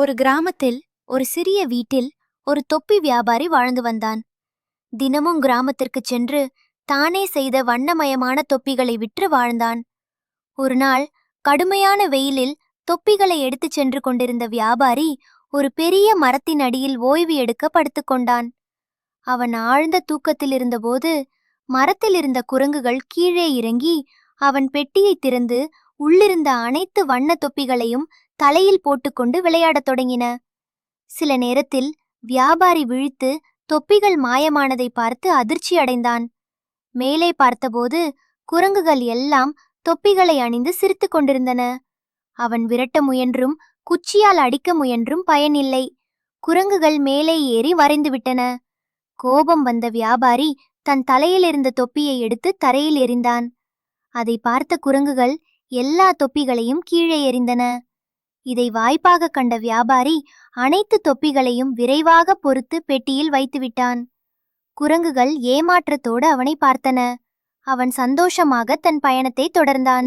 ஒரு கிராமத்தில் ஒரு சிறிய வீட்டில் ஒரு தொப்பி வியாபாரி வாழ்ந்து வந்தான். தினமும் கிராமத்திற்குச் சென்று தானே செய்த வண்ணமயமான தொப்பிகளை விற்று வாழ்ந்தான். ஒரு நாள் கடுமையான வெயிலில் தொப்பிகளை எடுத்துச் சென்று கொண்டிருந்த வியாபாரி ஒரு பெரிய மரத்தின் அடியில் ஓய்வு எடுக்க படுத்துக்கொண்டான் அவன் ஆழ்ந்த தூக்கத்தில் இருந்தபோது மரத்தில் இருந்த குரங்குகள் கீழே இறங்கி அவன் பெட்டியை திறந்து உள்ளிருந்த அனைத்து வண்ண தொப்பிகளையும் தலையில் போட்டுக்கொண்டு விளையாடத் தொடங்கின. சில நேரத்தில் வியாபாரி விழித்து தொப்பிகள் மாயமானதை பார்த்து அதிர்ச்சி அடைந்தான். மேலே பார்த்தபோது குரங்குகள் எல்லாம் தொப்பிகளை அணிந்து சிரித்துக் கொண்டிருந்தன. அவன் விரட்ட முயன்றும் குச்சியால் அடிக்க முயன்றும் பயனில்லை. குரங்குகள் மேலே ஏறி வரைந்துவிட்டன கோபம் வந்த வியாபாரி தன் தலையிலிருந்த தொப்பியை எடுத்து தரையில் எறிந்தான். அதை பார்த்த குரங்குகள் எல்லா தொப்பிகளையும் கீழே எறிந்தன. இதை வாய்ப்பாக கண்ட வியாபாரி அனைத்து தொப்பிகளையும் விரைவாக பொறுத்து பெட்டியில் வைத்துவிட்டான் குரங்குகள் ஏமாற்றத்தோடு அவனை பார்த்தன. அவன் சந்தோஷமாக தன் பயணத்தை தொடர்ந்தான்.